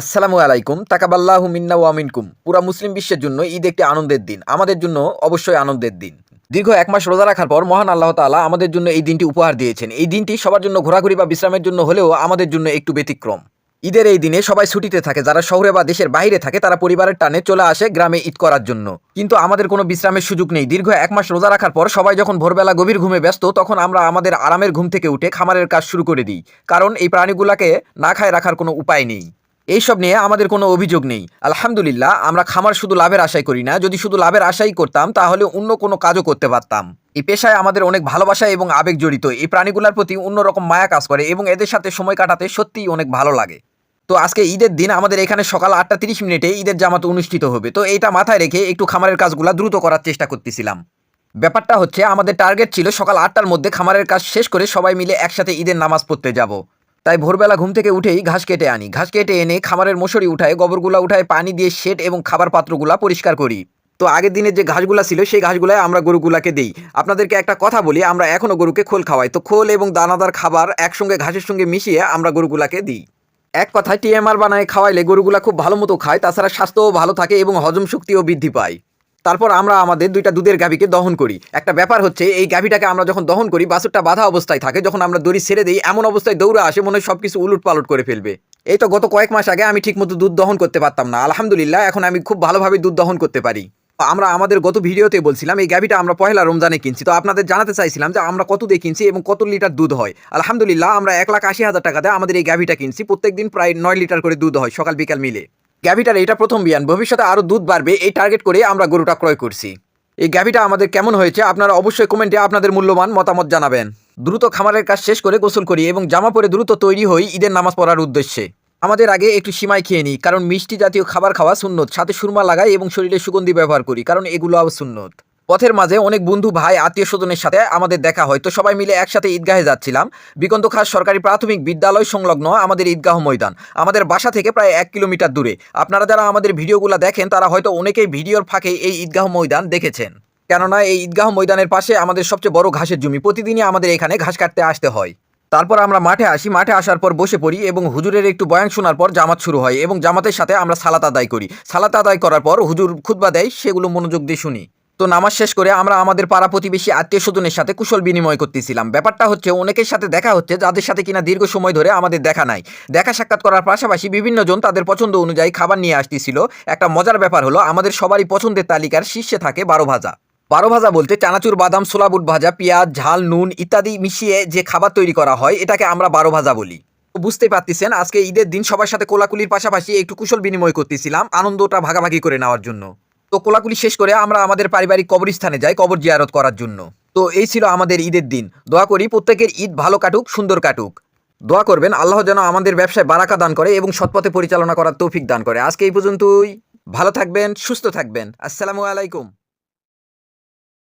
আসসালামু আলাইকুম, তাকাবাল্লাহু মিন্না ওয়া মিনকুম। পুরা মুসলিম বিশ্বের জন্য ঈদ একটি আনন্দের দিন। আমাদের জন্য অবশ্যই আনন্দের দিন। দীর্ঘ এক মাস রোজা রাখার পর মহান আল্লাহ তাআলা আমাদের জন্য এই দিনটি উপহার দিয়েছেন। এই দিনটি সবার জন্য ঘোরাঘুরি বা বিশ্রামের জন্য হলেও আমাদের জন্য একটু ব্যতিক্রম। ঈদের এই দিনে সবাই ছুটিতে থাকে, যারা শহরে বা দেশের বাইরে থাকে, তারা পরিবারের টানে চলে আসে গ্রামে ঈদ করার জন্য। কিন্তু আমাদের কোনো বিশ্রামের সুযোগ নেই। দীর্ঘ এক মাস রোজা রাখার পর সবাই যখন ভোরবেলা গভীর ঘুমে ব্যস্ত, তখন আমরা আমাদের আরামের ঘুম থেকে উঠে খামারের কাজ শুরু করে দিই। কারণ এই প্রাণীগুলাকে না খায় রাখার কোনো উপায় নেই। এইসব নিয়ে আমাদের কোনো অভিযোগ নেই। আলহামদুলিল্লাহ, আমরা খামার শুধু লাভের আশাই করি না। যদি শুধু লাভের আশাই করতাম, তাহলে অন্য কোনো কাজও করতে পারতাম। এই পেশায় আমাদের অনেক ভালোবাসা এবং আবেগ জড়িত। এই প্রাণীগুলোর প্রতি অন্যরকম মায়া কাজ করে এবং এদের সাথে সময় কাটাতে সত্যিই অনেক ভালো লাগে। তো আজকে ঈদের দিন আমাদের এখানে সকাল আটটা তিরিশ মিনিটে ঈদের জামাত অনুষ্ঠিত হবে। তো এইটা মাথায় রেখে একটু খামারের কাজগুলো দ্রুত করার চেষ্টা করতেছিলাম। ব্যাপারটা হচ্ছে, আমাদের টার্গেট ছিল সকাল আটটার মধ্যে খামারের কাজ শেষ করে সবাই মিলে একসাথে ঈদের নামাজ পড়তে যাব। তাই ভোরবেলা ঘুম থেকে উঠেই ঘাস কেটে আনি। ঘাস কেটে এনে খামারের মশারি উঠায়, গোবরগুলা উঠায়, পানি দিয়ে শেড এবং খাবার পাত্রগুলা পরিষ্কার করি। তো আগের দিনের যে ঘাসগুলা ছিল, সেই ঘাসগুলাই আমরা গরুগুলাকে দিই। আপনাদেরকে একটা কথা বলি, আমরা এখনও গরুকে খোল খাওয়াই। তো খোল এবং দানাদার খাবার একসঙ্গে ঘাসের সঙ্গে মিশিয়ে আমরা গরুগুলাকে দিই। এক কথায় টিএমআর বানায় খাওয়াইলে গরুগুলা খুব ভালো মতো খায়, তাছাড়া স্বাস্থ্যও ভালো থাকে এবং হজম শক্তিও বৃদ্ধি পায়। তারপর আমরা আমাদের দুইটা দুধের গাভীকে দহন করি। একটা ব্যাপার হচ্ছে, এই গাভীটাকে আমরা যখন দহন করি, বাছুরটা বাধা অবস্থায় থাকে, যখন আমরা দড়ি ছেড়ে দিই, এমন অবস্থায় দৌড়ে আসে, মনে হয় সব কিছু উলট পালট করে ফেলবে। এই তো গত কয়েক মাস আগে আমি ঠিকমতো দুধ দহন করতে পারতাম না। আলহামদুলিল্লাহ, এখন আমি খুব ভালোভাবে দুধ দহন করতে পারি। আমরা আমাদের গত ভিডিওতে বলছিলাম, এই গাভীটা আমরা পয়লা রমজানে কিনছি। তো আপনাদের জানাতে চাইছিলাম যে আমরা কত দিয়ে কিনছি এবং কত লিটার দুধ হয়। আলহামদুলিল্লাহ, আমরা এক লাখ আশি হাজার টাকা দিয়ে আমাদের এই গাভীটা কিনছি। প্রত্যেকদিন প্রায় নয় লিটার করে দুধ হয় সকাল বিকাল মিলে। গাভীটার এটা প্রথম বিয়ান। ভবিষ্যতে আরও দুধ বাড়বে, এই টার্গেট করে আমরা গরুটা ক্রয় করছি। এই গ্যাভিটা আমাদের কেমন হয়েছে, আপনারা অবশ্যই কমেন্টে আপনাদের মূল্যবান মতামত জানাবেন। দ্রুত খামারের কাজ শেষ করে গোসল করি এবং জামা পরে দ্রুত তৈরি হই ঈদের নামাজ পড়ার উদ্দেশ্যে। আমাদের আগে একটু সীমায় খেয়ে নিই, কারণ মিষ্টি জাতীয় খাবার খাওয়া সুন্নত। সাথে সুরমা লাগাই এবং শরীরে সুগন্ধি ব্যবহার করি, কারণ এগুলো আবার সুন্নত। পথের মাঝে অনেক বন্ধু, ভাই আত্মীয় স্বজনের সাথে আমাদের দেখা হয়। তো সবাই মিলে একসাথে ঈদগাহে যাচ্ছিলাম। বিকন্ত খাস সরকারি প্রাথমিক বিদ্যালয় সংলগ্ন আমাদের ঈদগাহ ময়দান। আমাদের বাসা থেকে প্রায় এক কিলোমিটার দূরে। আপনারা যারা আমাদের ভিডিওগুলো দেখেন, তারা হয়তো অনেকেই ভিডিওর ফাঁকে এই ঈদগাহ ময়দান দেখেছেন। কেননা এই ঈদগাহ ময়দানের পাশে আমাদের সবচেয়ে বড় ঘাসের জমি। প্রতিদিনই আমাদের এখানে ঘাস কাটতে আসতে হয়। তারপর আমরা মাঠে আসি। মাঠে আসার পর বসে পড়ি এবং হুজুরের একটু বয়ান শোনার পর জামাত শুরু হয় এবং জামাতের সাথে আমরা সালাত আদায় করি। সালাত আদায় করার পর হুজুর খুতবা দেয়, সেগুলো মনোযোগ দিয়ে শুনি। তো নামাজ শেষ করে আমরা আমাদের পাড়া প্রতিবেশী আত্মীয় স্বজনের সাথে কুশল বিনিময় করতেছিলাম। ব্যাপারটা হচ্ছে অনেকের সাথে দেখা হচ্ছে, যাদের সাথে কিনা দীর্ঘ সময় ধরে আমাদের দেখা নাই। দেখা সাক্ষাৎ করার পাশাপাশি বিভিন্ন জন তাদের পছন্দ অনুযায়ী খাবার নিয়ে আসতেছিল। একটা মজার ব্যাপার হলো, আমাদের সবারই পছন্দের তালিকার শীর্ষে থাকে বারো ভাজা। বারো ভাজা বলতে চানাচুর, বাদাম ছোলা বুট ভাজা, পেঁয়াজ, ঝাল, নুন ইত্যাদি মিশিয়ে যে খাবার তৈরি করা হয়, এটাকে আমরা বারো ভাজা বলি। বুঝতে পারতেছেন, আজকে ঈদের দিন সবার সাথে কোলাকুলির পাশাপাশি একটু কুশল বিনিময় করতেছিলাম, আনন্দটা ভাগাভাগি করে নেওয়ার জন্য। তো কোলাকুলি শেষ করে আমরা আমাদের পারিবারিক কবরস্থানে যাই কবর জিয়ারত করার জন্য। তো এই ছিল আমাদের ঈদের দিন। দোয়া করি প্রত্যেকের ঈদ ভালো কাটুক, সুন্দর কাটুক। দোয়া করবেন, আল্লাহ যেন আমাদের ব্যবসায় বারাকা দান করে এবং সৎপথে পরিচালনা করার তৌফিক দান করে। আজকে এই পর্যন্তই। ভালো থাকবেন, সুস্থ থাকবেন। আসসালামু আলাইকুম।